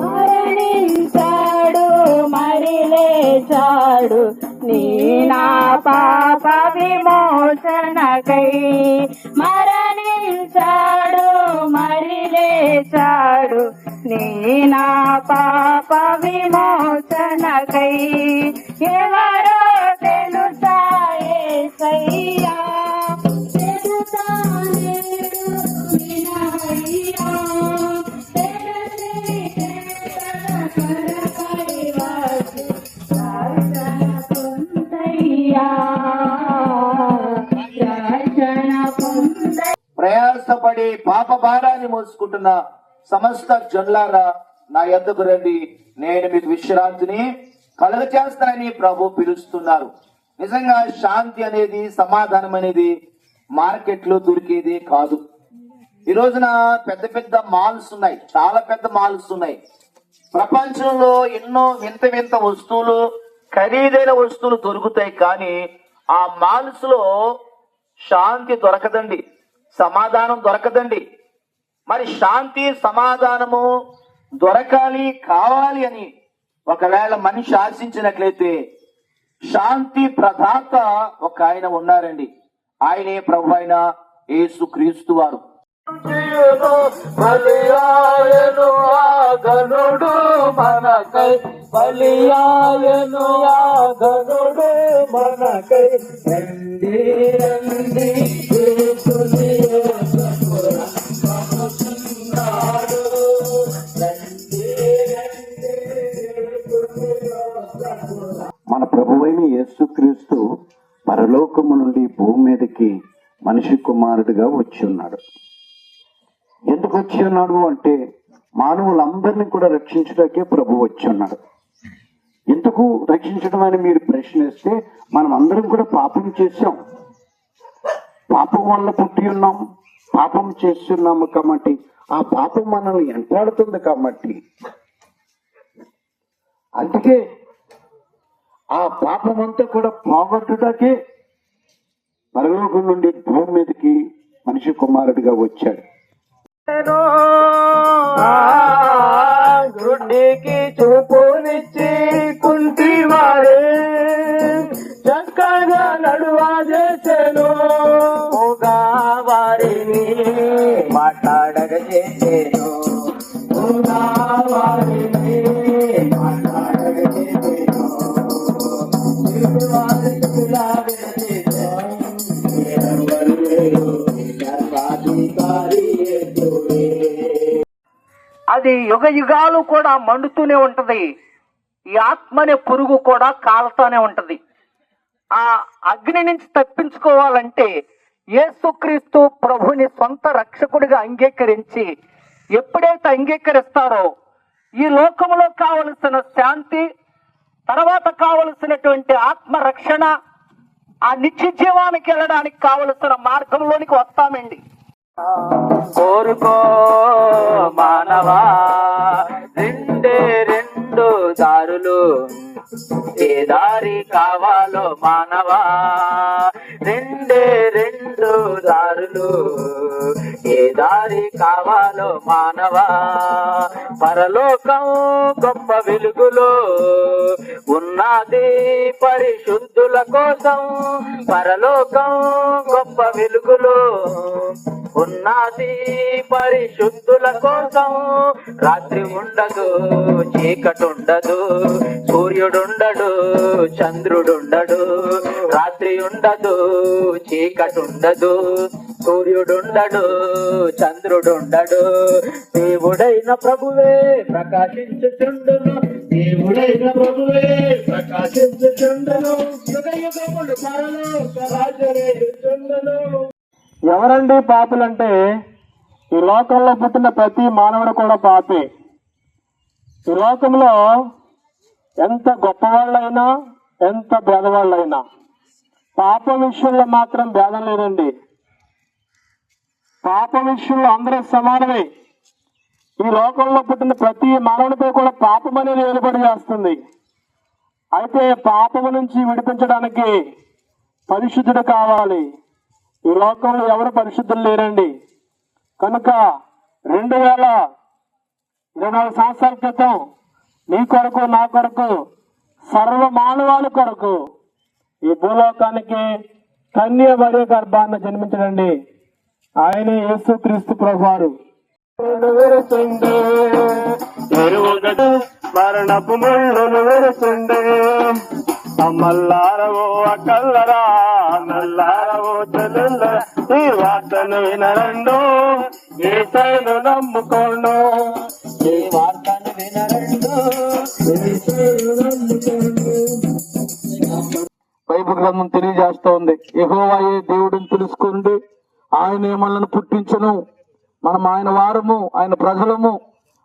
మరణించాడు మరి లేచాడు నీ నా పాప విమోచనకై మరణించాడు మరి లేచాడు నీ నా పాప విమోచనకై ఎవరో తెలుసా ఏ సయ్యా ప్రయాసపడి పాప భారాన్ని మోసుకుంటున్న సమస్త జన్లారా నా ఎద్దకు రండి. నేను మీకు విశ్రాంతిని కలుగ చేస్తానని ప్రభు పిలుస్తున్నారు. నిజంగా శాంతి అనేది సమాధానం అనేది మార్కెట్లో దొరికేది కాదు. ఈ రోజున పెద్ద పెద్ద మాల్స్ ఉన్నాయి. చాలా పెద్ద మాల్స్ ఉన్నాయి. ప్రపంచంలో ఎన్నో వింత వింత వస్తువులు ఖరీదైన వస్తువులు దొరుకుతాయి కానీ ఆ మాల్స్లో శాంతి దొరకదండి. సమాధానం దొరకదండి. మరి శాంతి సమాధానము దొరకాలి కావాలి అని ఒకవేళ మనిషి ఆశించినట్లయితే శాంతి ప్రదాత ఒక ఆయన ఉన్నారండి. ఆయనే ప్రభు అయిన యేసు క్రీస్తు వారు. బలియాయను మనకై బలియాయను మనకై. రండి రండి పరలోకము నుండి భూమి మీదకి మనిషి కుమారుడిగా వచ్చి ఉన్నాడు ఎందుకు వచ్చి ఉన్నాడు అంటే మానవులందరినీ కూడా రక్షించడానికే ప్రభు వచ్చి ఉన్నాడు ఎందుకు రక్షించడం అని మీరు ప్రశ్నిస్తే మనం అందరం కూడా పాపం చేశాం. పాపం వల్ల పుట్టి ఉన్నాం. పాపం చేస్తున్నాము కాబట్టి ఆ పాపం మనల్ని ఎంటాడుతుంది కాబట్టి. అందుకే ఆ పాపమంతా కూడా పోగొట్టుటకే పరలోకం నుండి భూమి మీదకి మనిషి కుమారుడిగా వచ్చాడు. ఆ గుడ్డికి చూపునిచ్చి కుంటివాడే. చక్కగా నడువా చేసెను. వారిని మాట్లాడగ చేసేను. వారిని అది యుగ యుగాలు కూడా మండుతూనే ఉంటది. ఈ ఆత్మనే పురుగు కూడా కాలుతానే ఉంటది. ఆ అగ్ని నుంచి తప్పించుకోవాలంటే యేసుక్రీస్తు ప్రభుని సొంత రక్షకుడిగా అంగీకరించి ఎప్పుడైతే అంగీకరిస్తారో ఈ లోకంలో కావలసిన శాంతి తర్వాత కావలసినటువంటి ఆత్మ రక్షణ ఆ నిత్య జీవానికి వెళ్ళడానికి కావలసిన మార్గంలోనికి వస్తామండి. కోరుకో మానవా రెండే రెండు దారులు. ఏ దారి కావాలో మానవా రెండే రెండు దారులు. ఏ దారి కావాలో మానవా పరలోకం గొప్ప వెలుగులో ఉన్నది పరిశుద్ధుల కోసం. పరలోకం గొప్ప వెలుగులో ఉన్నది పరిశుద్ధుల కోసం. రాత్రి ఉండదు చీకటుండదు సూర్యుడుండడు చంద్రుడుండడు. రాత్రి ఉండదు చీకటుండదు సూర్యుడుండడు చంద్రుడుండడు. దేవుడైన ప్రభువే ప్రకాశించుచుండును దేవుడైన ప్రభువే ప్రకాశించుచుండును యుగ యుగములు పరలోక రాజరేయుచుండును ఎవరండి పాపులంటే? ఈ లోకంలో పుట్టిన ప్రతి మానవుడు కూడా పాపే. ఈ లోకంలో ఎంత గొప్పవాళ్ళైనా ఎంత భేదవాళ్ళైనా. పాప విషయంలో మాత్రం భేదం లేదండి. పాప విషయంలో అందరూ సమానమే. ఈ లోకంలో పుట్టిన ప్రతి మానవునిపై కూడా పాపం అనేది ఏర్పడి చేస్తుంది. అయితే పాపము నుంచి విడిపించడానికి పరిశుద్ధుడు కావాలి. ఈ లోకంలో ఎవరు పరిశుద్ధులు లేరండి? కనుక రెండు వేల ఇరవై నాలుగు సంవత్సరాల క్రితం నీ కొరకు నా కొరకు సర్వ మానవాళి కొరకు ఈ భూలోకానికి కన్య గర్భాన్ని జన్మించడండి. ఆయనే యేసు క్రీస్తు ప్రభువారు. మరణపు ముళ్ళను వెరుతుండే. అమ్మల్లారవో అక్కల్లరా నల్లారవో చెల్లెల్ల ఈ వార్తను వినరండు ఏ సైను నమ్ముకోండు. ఈ వార్తను వినరండు బైబిల్ గ్రంథం తెలియజేస్తోంది. యెహోవాయే దేవుడిని తెలుసుకోండి ఆయనే మనల్ని పుట్టించను. మనం ఆయన వారము ఆయన ప్రజలము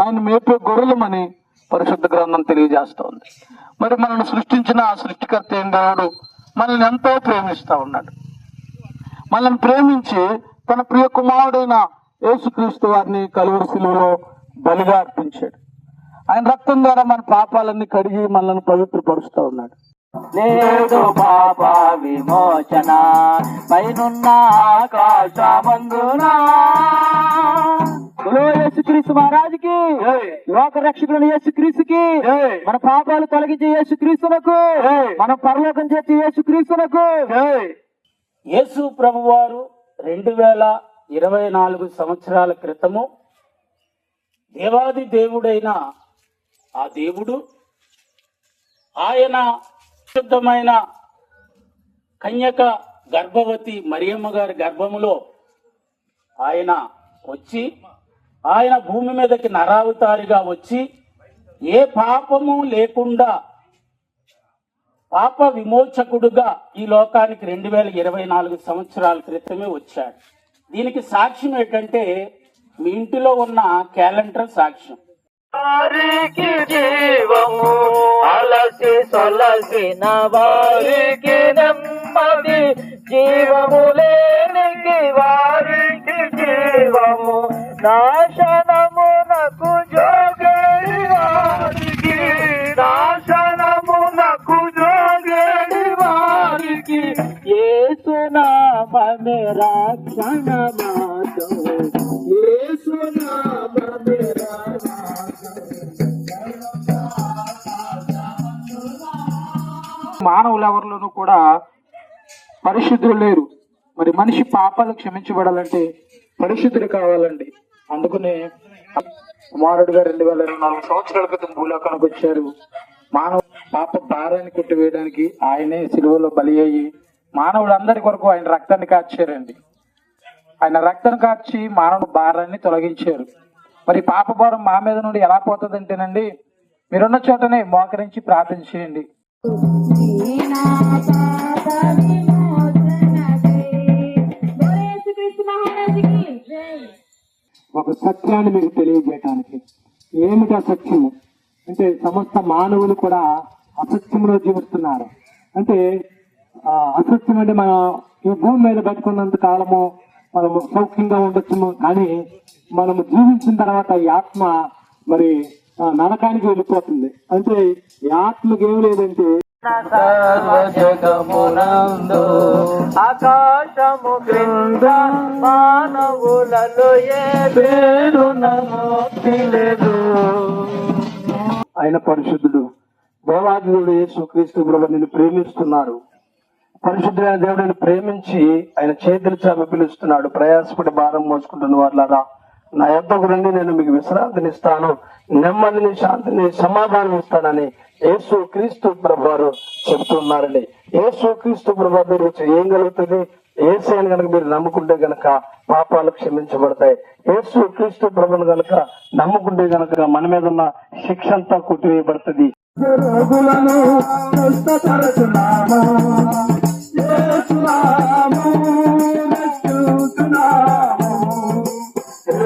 ఆయన మేపే గొర్రెలమని పరిశుద్ధ గ్రంథం తెలియజేస్తోంది. మరి మనల్ని సృష్టించిన ఆ సృష్టికర్త అయిన దేవుడు మనల్ని ఎంతో ప్రేమిస్తూ ఉన్నాడు. మనల్ని ప్రేమించి తన ప్రియ కుమారుడైన యేసుక్రీస్తు వారిని కలువరి శిలువలో బలిగా అర్పించాడు. ఆయన రక్తం ద్వారా మన పాపాలన్నీ కడిగి మనల్ని పవిత్రపరుస్తూ ఉన్నాడు. లేదు పాప విమోచన పైనున్న ఆకాశమందునా. యేసుక్రీస్తు మహారాజుకి లోక రక్షకుడు యేసుక్రీస్తుకి మన పాపాలు తొలగించే యేసుక్రీస్తునకు మన పరలోకం చేర్చే యేసుక్రీస్తునకు. యేసు ప్రభువారు రెండు వేల ఇరవై నాలుగు సంవత్సరాల క్రితము దేవాది దేవుడైన ఆ దేవుడు ఆయన శుద్ధమైన కన్యక గర్భవతి మరియమ్మ గారి గర్భములో ఆయన వచ్చి ఆయన భూమి మీదకి నరావతారిగా వచ్చి ఏ పాపము లేకుండా పాప విమోచకుడుగా ఈ లోకానికి రెండు వేల ఇరవై నాలుగు సంవత్సరాల క్రితమే వచ్చాడు. దీనికి సాక్ష్యం ఏంటంటే మీ ఇంటిలో ఉన్న క్యాలెండర్ సాక్ష్యం. వారికి జీవము. అలసి సొలసిన వారికి నెమ్మది జీవము లేనికి వారికి జీవము. నాశనమునకు జోగడి వారికి. నాశనమునకు జోగడి వారికి. ఏసునామే రక్షణ మానవులు ఎవరిలోనూ కూడా పరిశుద్ధులు లేరు. మరి మనిషి పాపాలు క్షమించబడాలంటే పరిశుద్ధులు కావాలండి. అందుకనే కుమారుడు గారు రెండు వేల ఇరవై నాలుగు సంవత్సరాల క్రితం భూలోకానికి వచ్చారు. మానవ పాప భారాన్ని కొట్టివేయడానికి ఆయనే సిలువలో బలి అయ్యి మానవులందరి కొరకు ఆయన రక్తాన్ని కార్చారండి. ఆయన రక్తాన్ని కార్చి మానవుడు భారాన్ని తొలగించారు. మరి పాప భారం మా మీద నుండి ఎలా పోతుంది అంటేనండి మీరున్న చోటనే మోకరించి ప్రార్థన చేయండి. ఒక సత్యాన్ని మీకు తెలియజేయటానికి. ఏమిటా సత్యము? అంటే సమస్త మానవులు కూడా అసత్యంలో జీవిస్తున్నారు. అంటే అసత్యం అంటే మనం ఈ భూమి మీద బతుకున్నంత కాలము మనము సౌఖ్యంగా ఉండొచ్చు కానీ మనము జీవించిన తర్వాత ఈ ఆత్మ మరి నరకానికి వెళ్ళిపోతుంది. అంటే ఈ ఆత్మకి ఏం లేదంటే సర్వజగమునందు ఆకాశము క్రింద మానవులలో ఏ ఆయన పరిశుద్ధుడు. దేవాదివుడు యేసు క్రీస్తు ప్రభు నిన్ను ప్రేమిస్తున్నారు. పరిశుద్ధుడైన దేవుడిని ప్రేమించి ఆయన చేతులు చాప పిలుస్తున్నాడు. ప్రయాసపడి భారం మోసుకుంటున్న వాళ్ళరా నా యొద్దకు రండి నేను మీకు విశ్రాంతిని ఇస్తాను నెమ్మదిని శాంతిని సమాధానం ఇస్తానని యేసు క్రీస్తు ప్రభువారు చెప్తున్నారండి. యేసు క్రీస్తు ప్రభు మీరు ఏం కలుగుతుంది? ఏసైని కనుక మీరు నమ్ముకుంటే గనక పాపాలు క్షమించబడతాయి. యేసు క్రీస్తు ప్రభుని గనక నమ్ముకుంటే గనక మన మీద ఉన్న శిక్ష అంతా కొట్టివేయబడుతుంది.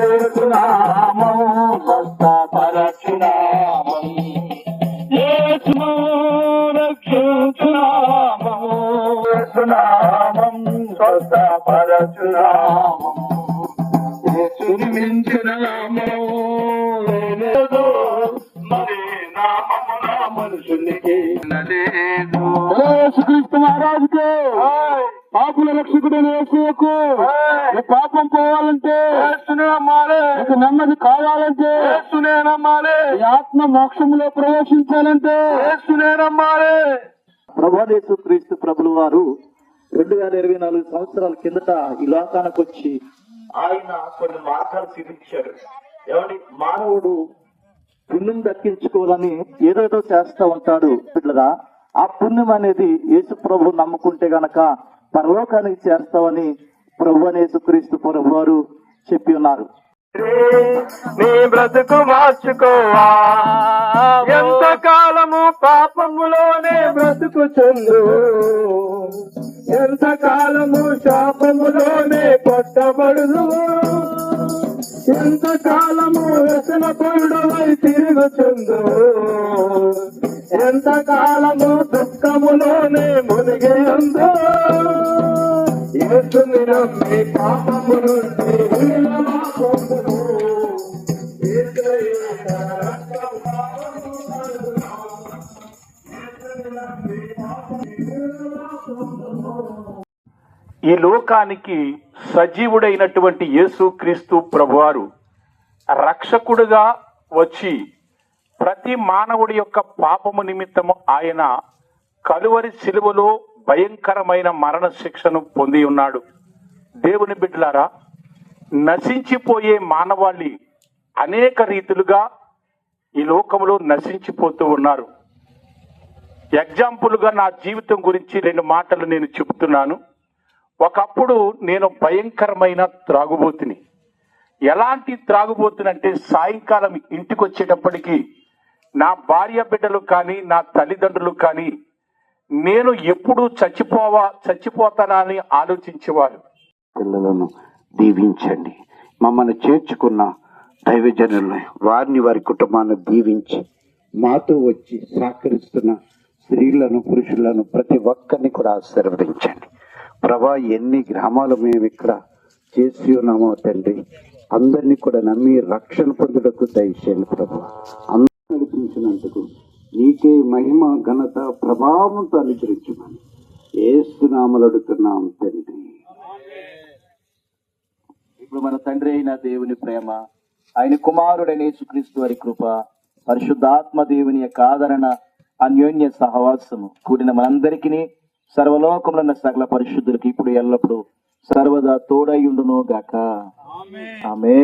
యేసుక్రీస్తు మహారాజుకి పాప లోకుల రక్షకుడైన యేసుకు ఈ పాపం పోవాలంటే నీకు నెమ్మది కావాలంటే ఆత్మ మోక్షంలో ప్రవేశించాలంటే ప్రభాదేశు క్రీస్తు ప్రభులు వారు రెండు వేల ఇరవై నాలుగు సంవత్సరాల కిందట ఈ లోకానికి వచ్చి ఆయన కొన్ని మార్గాలు చూపించాడు ఏమండి? మానవుడు పుణ్యం దక్కించుకోవాలని ఏదేదో చేస్తా ఉంటాడు. ఇట్లా ఆ పుణ్యం అనేది యేసు ప్రభు నమ్ముకుంటే గనక పరలోకానికి చేస్తామని ప్రభు అనే యేసుక్రీస్తు ప్రభు వారు చెప్పి ఉన్నారు. నీ బ్రతుకు మార్చుకోవా? ఎంత కాలము పాపములోనే బ్రతుకుచుందు ఎంత కాలము శాపములోనే కొట్టబడుదు ఎంత కాలము వ్యసన పరుడవై తిరుగుచుందు ఎంత కాలము ఈ లోకానికి సజీవుడైనటువంటి యేసుక్రీస్తు ప్రభువారు రక్షకుడుగా వచ్చి ప్రతి మానవుడి యొక్క పాపము నిమిత్తము ఆయన కలువరి శిలువలో భయంకరమైన మరణ శిక్షను పొంది ఉన్నాడు. దేవుని బిడ్డలారా నశించిపోయే మానవాళి అనేక రీతులుగా ఈ లోకంలో నశించిపోతూ ఉన్నారు. ఎగ్జాంపుల్గా నా జీవితం గురించి రెండు మాటలు నేను చెబుతున్నాను. ఒకప్పుడు నేను భయంకరమైన త్రాగుబోతుని. ఎలాంటి త్రాగుబోతునంటే సాయంకాలం ఇంటికి వచ్చేటప్పటికి నా భార్య బిడ్డలు కానీ నా తల్లిదండ్రులు కానీ నేను ఎప్పుడు చచ్చిపోవా చచ్చిపోతానా అని ఆలోచించేవారు. పిల్లలను దీవించండి. మమ్మల్ని చేర్చుకున్న దైవజనులను వారిని వారి కుటుంబాన్ని దీవించి మాతో వచ్చి సహకరిస్తున్న స్త్రీలను పురుషులను ప్రతి ఒక్కరిని కూడా ఆశీర్వదించండి. ప్రభా ఎన్ని గ్రామాలు మేము ఇక్కడ చేసి ఉన్నామో తండ్రి. అందరినీ కూడా నమ్మి రక్షణ పొందుటకు దయచేయండి ప్రభు. అందరూ నడిపించినందుకు నీకే మహిమ ఘనత ప్రభావంతో అనుగ్రహించమని ఏసునామలు అడుగుతున్నాం తండ్రి. ఇప్పుడు మన తండ్రి అయిన దేవుని ప్రేమ ఆయన కుమారుడైన యేసుక్రీస్తు వారి కృప పరిశుద్ధాత్మ దేవుని యొక్క ఆదరణ అన్యోన్య సహవాసము కూడిన మనందరికీ సర్వలోకంలో ఉన్న సకల పరిశుద్ధులకి ఇప్పుడు ఎల్లప్పుడూ సర్వదా తోడై ఉండును గాక ఆమె